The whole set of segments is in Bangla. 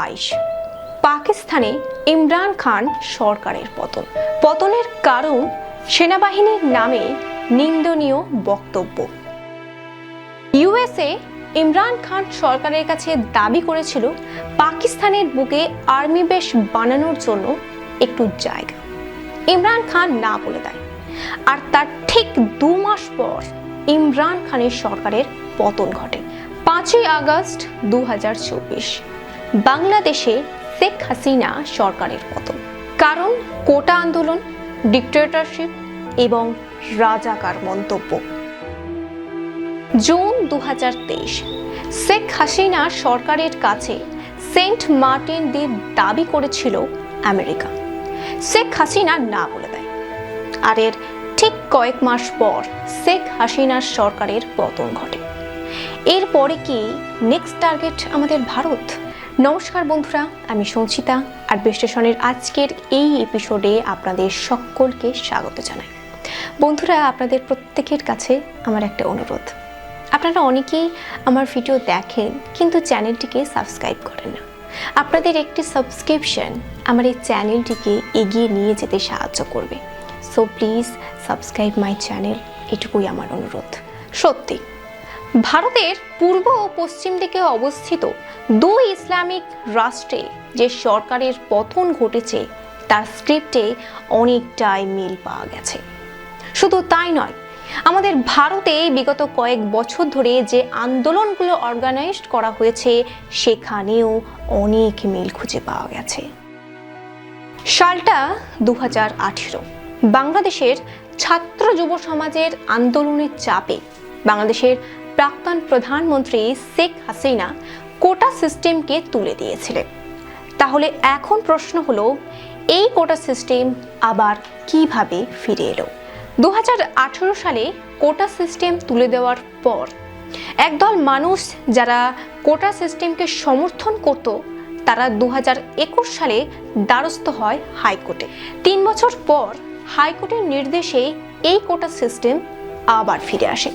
দু পাকিস্তানে ইমরান খান সরকারের পতন। পতনের কারণ সেনাবাহিনীর নামে নিন্দনীয় বক্তব্য। ইউএসএ ইমরান খান সরকারের কাছে দাবি করেছিল, পাকিস্তানের বুকে আর্মি বেশ বানানোর জন্য একটু জায়গা। ইমরান খান না বলে দেয়। আর তার ঠিক দু মাস পর ইমরান খানের সরকারের পতন ঘটে, পাঁচই আগস্ট দু হাজার চব্বিশ। বাংলাদেশে শেখ হাসিনা সরকারের পতন। কারণ কোটা আন্দোলন ডিক্টেটরশিপ এবং রাজাকার মন্তব্য। জুন দু হাজার তেইশ, শেখ হাসিনা সরকারের কাছে সেন্ট মার্টিন দ্বীপ দাবি করেছিল আমেরিকা। শেখ হাসিনা না বলে দেয়। আর এর ঠিক কয়েক মাস পর শেখ হাসিনার সরকারের পতন ঘটে। এরপরে কি নেক্সট টার্গেট আমাদের ভারত? নমস্কার বন্ধুরা, আমি সঞ্চিতা আর বিশ্লেষণের আজকের এই এপিসোডে আপনাদের সকলকে স্বাগত জানাই। বন্ধুরা, আপনাদের প্রত্যেকের কাছে আমার একটা অনুরোধ। আপনারা অনেকেই আমার ভিডিও দেখেন, কিন্তু চ্যানেলটিকে সাবস্ক্রাইব করেন না। আপনাদের একটি সাবস্ক্রিপশন আমার এই চ্যানেলটিকে এগিয়ে নিয়ে যেতে সাহায্য করবে। So please subscribe my channel এটুকুই আমার অনুরোধ। সত্যি ভারতের পূর্ব ও পশ্চিম দিকে অবস্থিত দুই ইসলামিক রাষ্ট্রে যে সরকারের পতন ঘটেছে, তার স্ক্রিপ্টে অনেকটাই মিল পাওয়া গেছে। শুধু তাই নয়, আমাদের ভারতে বিগত কয়েক বছর ধরে যে আন্দোলনগুলো অর্গানাইজড করা হয়েছে, সেখানেও অনেক মিল খুঁজে পাওয়া গেছে। সালটা দু হাজার আঠেরো, বাংলাদেশের ছাত্র যুব সমাজের আন্দোলনের চাপে বাংলাদেশের প্রাক্তন প্রধানমন্ত্রী শেখ হাসিনা কোটা সিস্টেমকে তুলে দিয়েছিলেন। তাহলে এখন প্রশ্ন হলো, এই কোটা সিস্টেম আবার কীভাবে ফিরে এলো? দু হাজার আঠারো সালে কোটা সিস্টেম তুলে দেওয়ার পর একদল মানুষ যারা কোটা সিস্টেমকে সমর্থন করত, তারা দু হাজার একুশ সালে দ্বারস্থ হয় হাইকোর্টে। তিন বছর পর হাইকোর্টের নির্দেশে এই কোটা সিস্টেম আবার ফিরে আসে।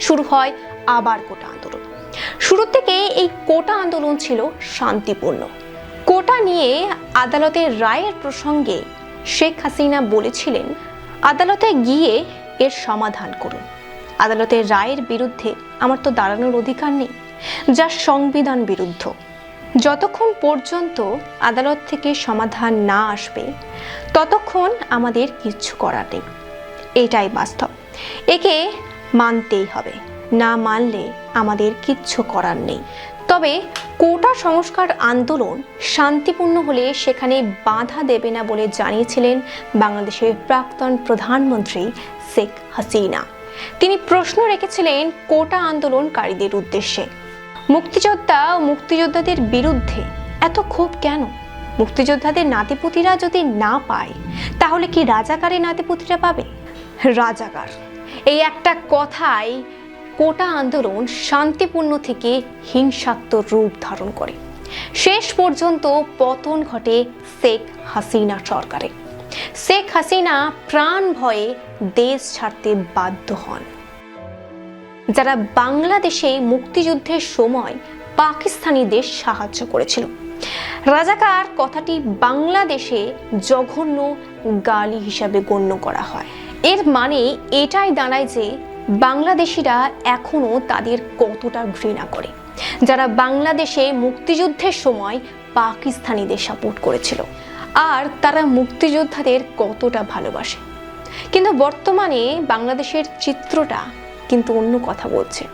শুরু হয় আবার কোটা আন্দোলন। শুরু থেকে এই কোটা আন্দোলন ছিল শান্তিপূর্ণ। কোটা নিয়ে আদালতের রায়ের প্রসঙ্গে শেখ হাসিনা বলেছিলেন, আদালতে গিয়ে এর সমাধান করুন। আদালতের রায়ের বিরুদ্ধে আমার তো দাঁড়ানোর অধিকার নেই, যা সংবিধান বিরুদ্ধ। যতক্ষণ পর্যন্ত আদালত থেকে সমাধান না আসবে, ততক্ষণ আমাদের কিচ্ছু করার নেই। এটাই বাস্তব। একে মানতেই হবে। না মানলে আমাদের কিচ্ছু করার নেই। তবে কোটা সংস্কার আন্দোলন শান্তিপূর্ণ হলে সেখানে বাধা দেবে না বলে জানিয়েছিলেন বাংলাদেশের প্রাক্তন প্রধানমন্ত্রী শেখ হাসিনা। তিনি প্রশ্ন রেখেছিলেন কোটা আন্দোলনকারীদের উদ্দেশ্যে। মুক্তিযোদ্ধা ও মুক্তিযোদ্ধাদের বিরুদ্ধে এত ক্ষোভ কেন? মুক্তিযোদ্ধাদের নাতিপুতিরা যদি না পায়, তাহলে কি রাজাকারের নাতিপুতিরা পাবে? রাজাকার। এই একটা কথাই কোটা আন্দোলন শান্তিপূর্ণ থেকে হিংসাত্মক রূপ ধারণ করে। শেষ পর্যন্ত পতন ঘটে শেখ হাসিনা সরকারে। শেখ হাসিনা প্রাণ ভয়ে দেশ ছাড়তে বাধ্য হন। যারা বাংলাদেশে মুক্তিযুদ্ধের সময় পাকিস্তানিদের সাহায্য করেছিল। রাজাকার কথাটি বাংলাদেশে জঘন্য গালি হিসাবে গণ্য করা হয়। এর মানে এটাই দাঁড়ায় যে বাংলাদেশিরা এখনও তাদের কতটা ঘৃণা করে। যারা বাংলাদেশে মুক্তিযুদ্ধের সময় পাকিস্তানিদের সাপোর্ট করেছিল, আর তারা মুক্তিযোদ্ধাদের কতটা ভালোবাসে। কিন্তু বর্তমানে বাংলাদেশের চিত্রটা কিন্তু অন্য কথা বলছে।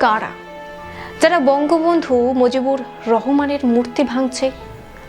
কারা? যারা বঙ্গবন্ধু মুজিবুর রহমানের মূর্তি ভাঙছে,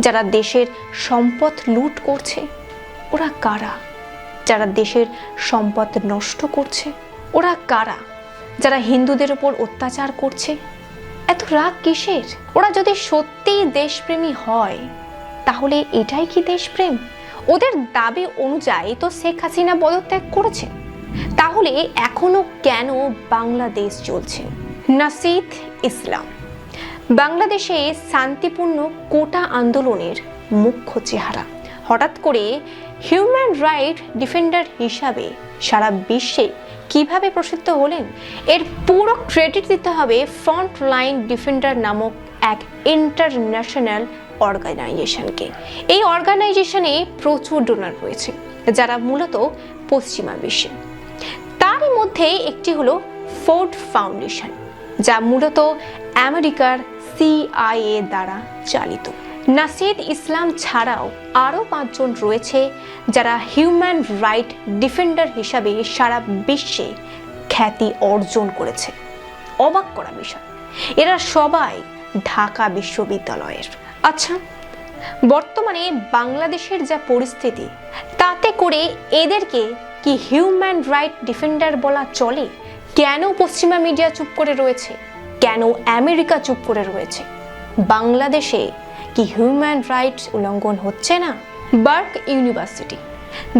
যারা দেশের সম্পদ লুট করছে, ওরা কারা? যারা দেশের সম্পদ নষ্ট করছে, ওরা কারা? যারা হিন্দুদের ওপর অত্যাচার করছে, এত রাগ কিসের? ওরা যদি সত্যিই দেশপ্রেমী হয়, তাহলে এটাই কি দেশপ্রেম? ওদের দাবি অনুযায়ী তো শেখ হাসিনা পদত্যাগ করেছে। তাহলে এখনও কেন বাংলাদেশ চলছে? নাসিদ ইসলাম। বাংলাদেশে শান্তিপূর্ণ কোটা আন্দোলনের মুখ্য চেহারা। হঠাৎ করে হিউম্যান রাইট ডিফেন্ডার হিসাবে সারা বিশ্বে কীভাবে প্রসিদ্ধ হলেন? এর পুরো ক্রেডিট দিতে হবে ফ্রন্ট লাইন ডিফেন্ডার নামক এক ইন্টারন্যাশনাল অর্গানাইজেশনকে। এই অর্গানাইজেশনে প্রচুর ডোনার রয়েছে, যারা মূলত পশ্চিমা বিশ্বে। তারই মধ্যে একটি হলো ফোর্ড ফাউন্ডেশন। যা মূলত আমেরিকার সিআইএ দ্বারা চালিত। নাসিদ ইসলাম ছাড়াও আরও পাঁচজন রয়েছে যারা হিউম্যান রাইট ডিফেন্ডার হিসাবে সারা বিশ্বে খ্যাতি অর্জন করেছে। অবাক করা বিষয়, এরা সবাই ঢাকা বিশ্ববিদ্যালয়ের। আচ্ছা বর্তমানে বাংলাদেশের যা পরিস্থিতি, তাতে করে এদেরকে কি হিউম্যান রাইট ডিফেন্ডার বলা চলে? কেন পশ্চিমা মিডিয়া চুপ করে রয়েছে? কেন আমেরিকা চুপ করে রয়েছে? বাংলাদেশে কি হিউম্যান রাইটস উল্লঙ্ঘন হচ্ছে না? বার্ক ইউনিভার্সিটি,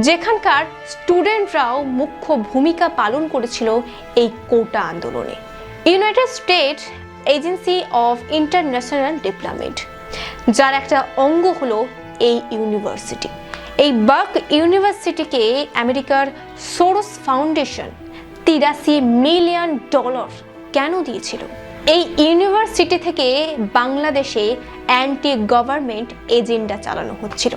যেখানকার স্টুডেন্টরাও মুখ্য ভূমিকা পালন করেছিল এই কোটা আন্দোলনে। United State agency of international development যার একটা অঙ্গ হলো এই ইউনিভার্সিটি। এই বার্ক ইউনিভার্সিটিকে আমেরিকার সোরস ফাউন্ডেশন তিরাশি মিলিয়ন ডলার কেন দিয়েছিল? এই ইউনিভার্সিটি থেকে বাংলাদেশে অ্যান্টি গভর্নমেন্ট এজেন্ডা চালানো হচ্ছিল।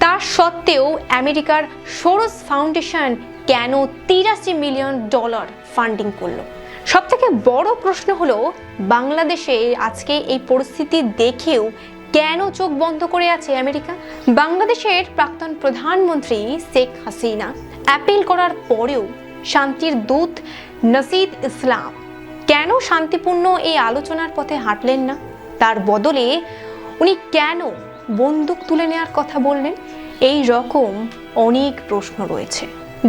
তার সত্ত্বেও আমেরিকার সোরস ফাউন্ডেশন কেন তিরাশি মিলিয়ন ডলার ফান্ডিং করল? সব থেকে বড় প্রশ্ন হলো, বাংলাদেশে আজকে এই পরিস্থিতি দেখেও কেন চোখ বন্ধ করে আছে আমেরিকা? বাংলাদেশের প্রাক্তন প্রধানমন্ত্রী শেখ হাসিনা অ্যাপিল করার পরেও শান্তির দূত নসিদ ইসলাম। কেন শান্তিপূর্ণ এই আলোচনার পথে হাঁটলেন না? তার বদলে উনি কেন বন্দুক তুলে নেওয়ার কথা বললেন? এই রকম অনেক প্রশ্ন রয়েছে।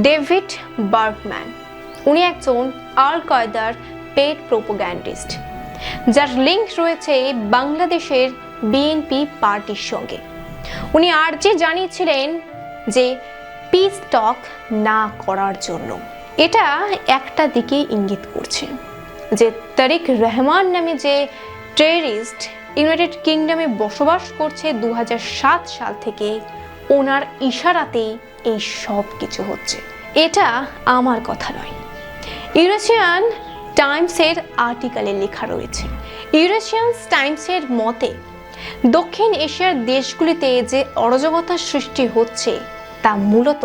ডেভিড বার্গম্যান উনি একজন আল কয়দার পেড প্রোপোগ্যান্ডিস্ট, যার লিঙ্ক রয়েছে বাংলাদেশের বিএনপি পার্টির সঙ্গে। উনি আর্জি জানিয়েছিলেন যে পিস টক না করার জন্য। এটা একটা দিকে ইঙ্গিত করছে যে তারিক রহমান নামে যে টেরিস্ট ইউনাইটেড কিংডমে বসবাস করছে দু হাজার সাত সাল থেকে, ওনার ইশারাতেই এই সব কিছু হচ্ছে। এটা আমার কথা নয়। ইউরেশিয়ান টাইমসের আর্টিকেলে লেখা রয়েছে। ইউরেশিয়ান টাইমসের মতে, দক্ষিণ এশিয়ার দেশগুলিতে যে অরাজকতার সৃষ্টি হচ্ছে, তা মূলত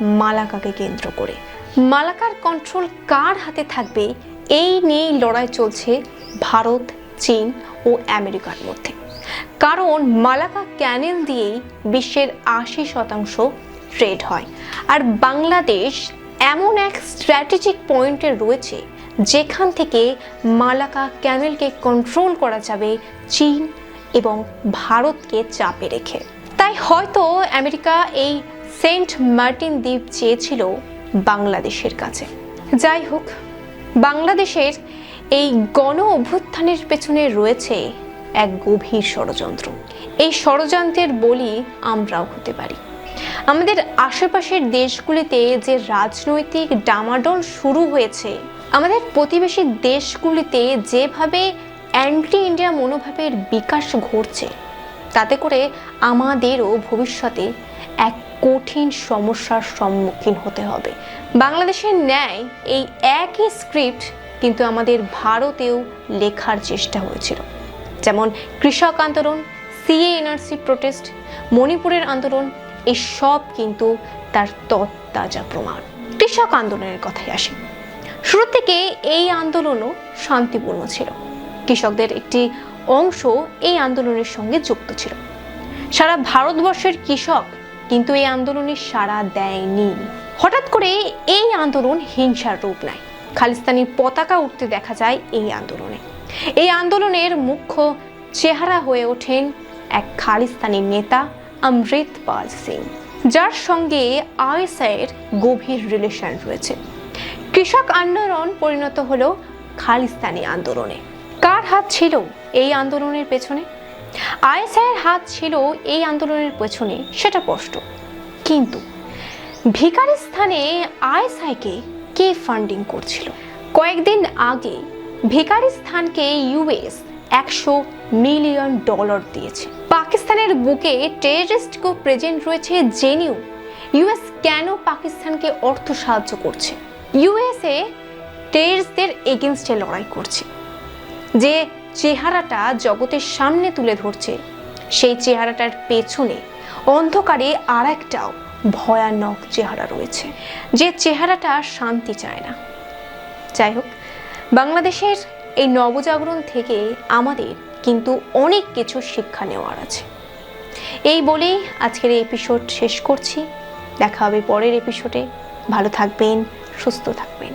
মালাকাকে কেন্দ্র করে। মালাকার কন্ট্রোল কার হাতে থাকবে? এই নিয়েই লড়াই চলছে ভারত, চীন ও আমেরিকার মধ্যে। কারণ মালাকা ক্যানেল দিয়েই বিশ্বের আশি শতাংশ ট্রেড হয়। আর বাংলাদেশ এমন এক স্ট্র্যাটেজিক পয়েন্টে রয়েছে, যেখান থেকে মালাকা ক্যানেলকে কন্ট্রোল করা যাবে চীন এবং ভারতকে চাপে রেখে। তাই হয়তো আমেরিকা এই সেন্ট মার্টিন দ্বীপ চেয়েছিল বাংলাদেশের কাছে। যাই হোক, বাংলাদেশের এই গণ অভ্যুত্থানের পেছনে রয়েছে এক গভীর ষড়যন্ত্র। এই ষড়যন্ত্রের বলি আমরাও হতে পারি। আমাদের আশেপাশের দেশগুলিতে যে রাজনৈতিক ডামাডোল শুরু হয়েছে, আমাদের প্রতিবেশী দেশগুলিতে যেভাবে অ্যান্টি ইন্ডিয়া মনোভাবের বিকাশ ঘটছে, তাতে করে আমাদেরও ভবিষ্যতে এক কঠিন সমস্যার সম্মুখীন হতে হবে। বাংলাদেশের ন্যায় এই একই স্ক্রিপ্ট কিন্তু আমাদের ভারতেও লেখার চেষ্টা হয়েছিল। যেমন কৃষক আন্দোলন সিএ এনআরসি প্রোটেস্ট মণিপুরের আন্দোলন এই সব কিন্তু তার তত্তাজা প্রমাণ। কৃষক আন্দোলনের কথাই আসে। শুরু থেকে এই আন্দোলনও শান্তিপূর্ণ ছিল। কৃষকদের একটি অংশ এই আন্দোলনের সঙ্গে যুক্ত ছিল। সারা ভারতবর্ষের কৃষক কিন্তু এই আন্দোলনে সাড়া দেয়নি। হঠাৎ করে এই আন্দোলন হিংসার রূপ নেয়। খালিস্তানি পতাকা উঠতে দেখা যায় এই আন্দোলনে। এই আন্দোলনের মুখ্য চেহারা হয়ে ওঠেন এক খালিস্তানি নেতা অমৃতপাল সিং, যার সঙ্গে আইএসআইয়ের গভীর রিলেশন রয়েছে। কৃষক আন্দোলন পরিণত হলো খালিস্তানি আন্দোলনে। কার হাত ছিল এই আন্দোলনের পেছনে? আইএসআইয়ের হাত ছিল এই আন্দোলনের পেছনে, সেটা স্পষ্ট। কিন্তু ভিকারিস্তানে আইএসআইকে কে ফান্ডিং করছিল? কয়েকদিন আগে ভিকারিস্তানকে ইউএস একশো মিলিয়ন ডলার দিয়েছে। পাকিস্তানের বুকে টেররিস্টকেও প্রেজেন্ট রয়েছে জেনিউ ইউএস কেন পাকিস্তানকে অর্থ সাহায্য করছে? ইউএসএ টেররিস্টদের এগেনস্টে লড়াই করছে। যে চেহারাটা জগতের সামনে তুলে ধরছে। সেই চেহারাটার পেছনে অন্ধকারে আর একটাও ভয়ানক চেহারা রয়েছে, যে চেহারাটা শান্তি চায় না। যাই হোক, বাংলাদেশের এই নবজাগরণ থেকে আমাদের কিন্তু অনেক কিছু শিক্ষা নেওয়ার আছে। এই বলেই আজকের এপিসোড শেষ করছি। দেখা হবে পরের এপিসোডে ভালো থাকবেন, সুস্থ থাকবেন।